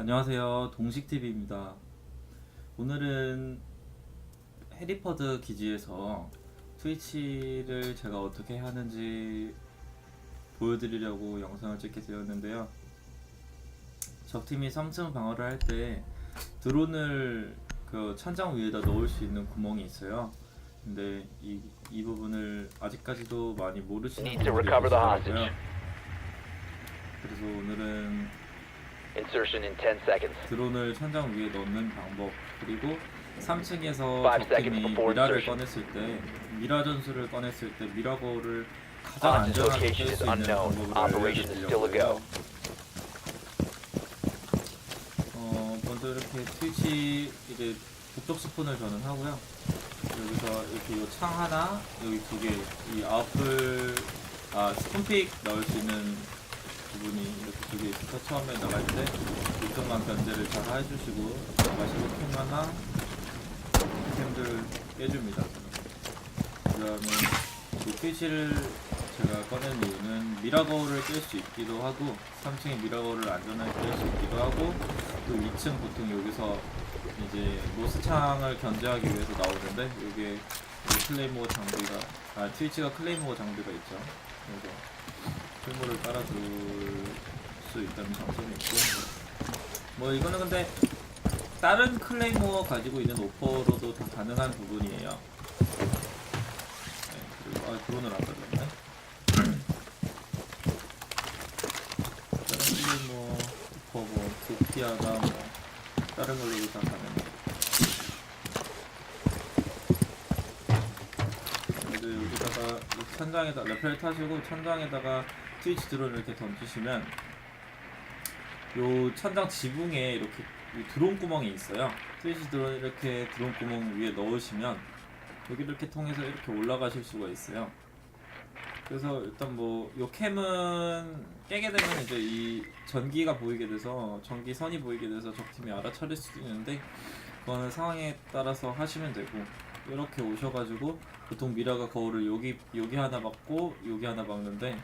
안녕하세요. 동식TV입니다. 오늘은 해리퍼드 기지에서 트위치를 제가 어떻게 하는지 보여드리려고 영상을 찍게 되었는데요. 적팀이 3층 방어를 할 때 드론을 그 천장 위에다 넣을 수 있는 구멍이 있어요. 근데 이, 이 부분을 아직까지도 많이 모르시는 분들이 계시더라고요. 그래서 오늘은 Insertion in 10 seconds. 드론을 천장 위에 넣는 방법 그리고 3층에서 Five seconds 적팀이 미라를. 꺼냈을 때 미라 전술을 꺼냈을 때 미라거를 가장 안전하게 location 깰 is 수 있는. 방법을 알려드리려고. 해요. 어, 먼저 이렇게 트위치 이제 북쪽 스폰을 저는 하고요. 여기서 이렇게 요창 하나, 여기 두 개, 이 아웃풀, 아, 스폰픽 넣을 수 있는 부분이 개 있어서 처음에 나갈 때 이쪽만 견제를 잘 해주시고 나가시고 캠 하나, 캠들 깨줍니다. 그 다음에 이 트위치를 제가 꺼낸 이유는 미라거울을 깰수 있기도 하고 3층에 미라거울을 안전하게 깰 수 있기도 하고 또 2층 보통 여기서 이제 노스창을 견제하기 위해서 나오는데 이게 클레이모 장비가 아 트위치가 클레이모 장비가 있죠 그래서 풀물을 깔아둘 수 있다는 장점이 있고. 뭐 이거는 근데 다른 클레이모 가지고 있는 오퍼로도 다 가능한 부분이에요. 네, 그리고 아 드론을 아까 줬네. 다른 클레이모 오퍼 뭐 도피아나 뭐 다른 걸로도 다 가능해요. 여기다가 이 천장에다 레펠 타시고 천장에다가 트위치 드론을 이렇게 던지시면 요 천장 지붕에 이렇게 이 드론 구멍이 있어요. 트위치 드론 이렇게 드론 구멍 위에 넣으시면 여기 이렇게 통해서 이렇게 올라가실 수가 있어요. 그래서 일단 뭐 요 캠은 깨게 되면 이제 이 전기가 보이게 돼서 전기 선이 보이게 돼서 적 팀이 알아차릴 수도 있는데 그거는 상황에 따라서 하시면 되고 이렇게 오셔가지고 보통 미라가 거울을 여기 여기 하나 막고 여기 하나 막는데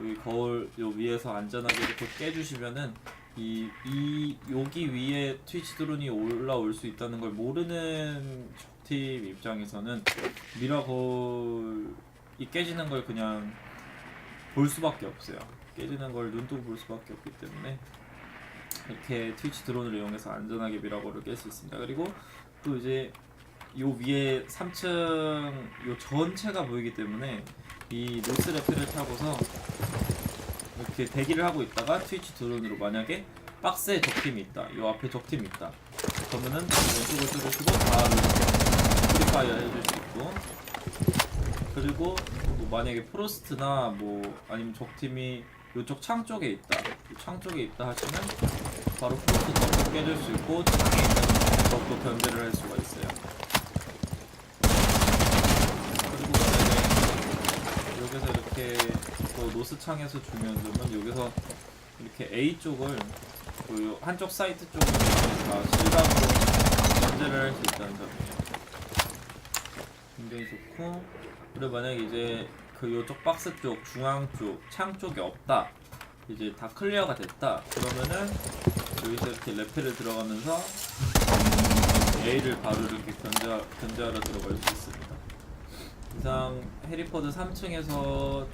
여기 거울 요 위에서 안전하게 이렇게 깨주시면은 이, 이 여기 위에 트위치 드론이 올라올 수 있다는 걸 모르는 적팀 입장에서는 미라 거울이 깨지는 걸 그냥 볼 수밖에 없어요. 깨지는 걸 눈뜨고 볼 수밖에 없기 때문에 이렇게 트위치 드론을 이용해서 안전하게 미라거를 깰수 있습니다. 그리고 또 이제 요 위에 3층 요 전체가 보이기 때문에 이 노스 레펠을 타고서 이렇게 대기를 하고 있다가 트위치 드론으로 만약에 박스에 적팀이 있다. 요 앞에 적팀이 있다. 그러면은 왼쪽을 뚫으시고 바로 프리파이어 해줄 수 있고 그리고 뭐 만약에 프로스트나 뭐 아니면 적팀이 요쪽 창 쪽에 있다. 이창 쪽에 있다 하시면 바로 프로스트 덕도 깨줄 수 있고 창에 있는 덕도 견제를 할 수가 있어요. 그리고 만약에 여기서 이렇게 또 노스 창에서 중요한 점은 여기서 이렇게 A 쪽을 그 한쪽 사이트 쪽을 다 실감으로 견제를 할 수 있다는 점이에요. 굉장히 좋고 그리고 만약에 이제 그 요쪽 박스 쪽 중앙 쪽 창 쪽이 없다. 이제 다 클리어가 됐다. 그러면은 여기서 이렇게 레펠을 들어가면서 A를 바로 이렇게 견제, 견제하러 들어갈 수 있습니다 이상 해리포드 3층에서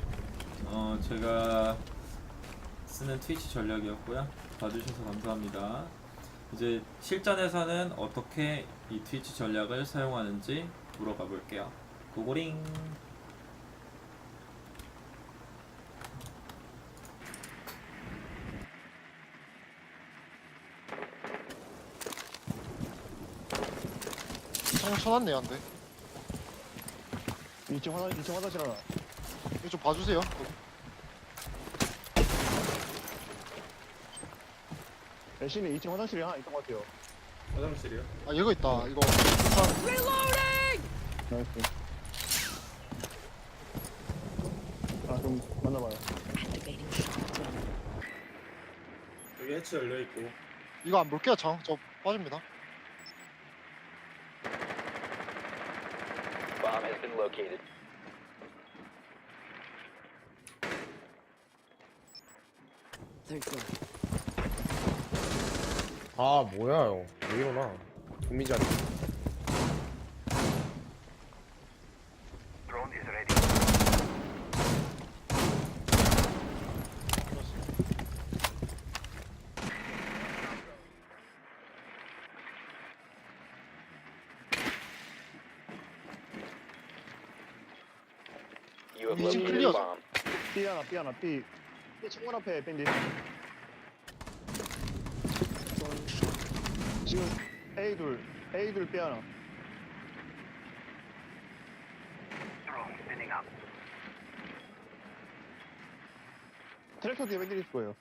어 제가 쓰는 트위치 전략이었고요. 봐주셔서 감사합니다. 이제 실전에서는 어떻게 이 트위치 전략을 사용하는지 물어가 볼게요. 고고링. 청 쳐놨네요 안돼 2층 화장 2층 화장실 하나. 이거 좀 봐주세요. 열심히 2층 화장실이 하나 있던 것 같아요. 화장실이요? 아 이거 있다 이거 나이스. 아 좀 만나봐요. 여기 해치 열려있고 이거 안 볼게요 청저 빠집니다 located. Third floor. 아 뭐야 형. 왜 이러나. 국민자리. A bomb. B 하나 B 하나 B B 창문 앞에 밴디 지금 A 둘 A 둘 B 하나 트랙터 뒤에 밴디 있을 거예요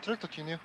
트랙터 뒤네요.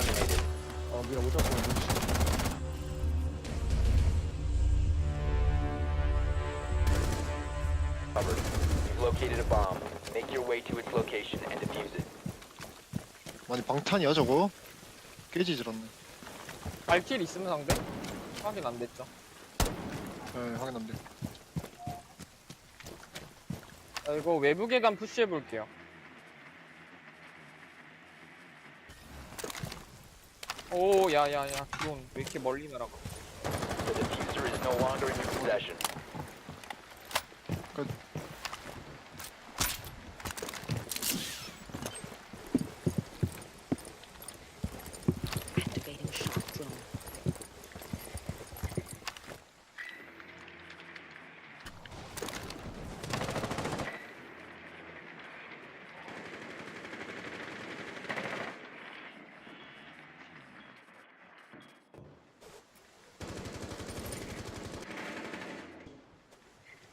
4 eliminated. 아 미라 못 잡고 있네 Covered. You've located a bomb. Make your way to its location and defuse it. 많이 방탄이야 저거. 깨지질었네. 발킬 있으면 상대? 확인 안 됐죠. 네 확인합니다. 아, 이거 외부 계단 푸시해 볼게요. 오, 야, 야, 야, 드론 왜 이렇게 멀리 날아가? The diffuser is no longer in your possession. Activating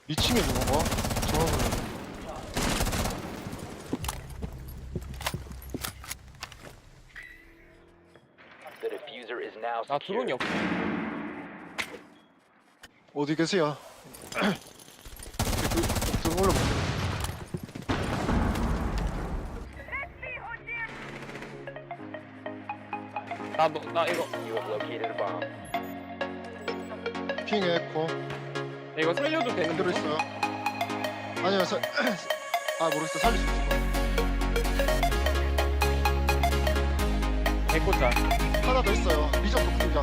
2층에 누군가? 전화를 The diffuser is now 나 드론이 secure. 없어. 어디 계세요? 등 올려보세요 나, 너, 나 이거 You have located a bomb. 핑 에코 나 이거 살려도 되는 그대로 거죠? 있어요. 아니요, 사, 아 모르겠어. 살릴 수 있을 것 같아. 개코짤. 하나 더 있어요. 미적 독불자.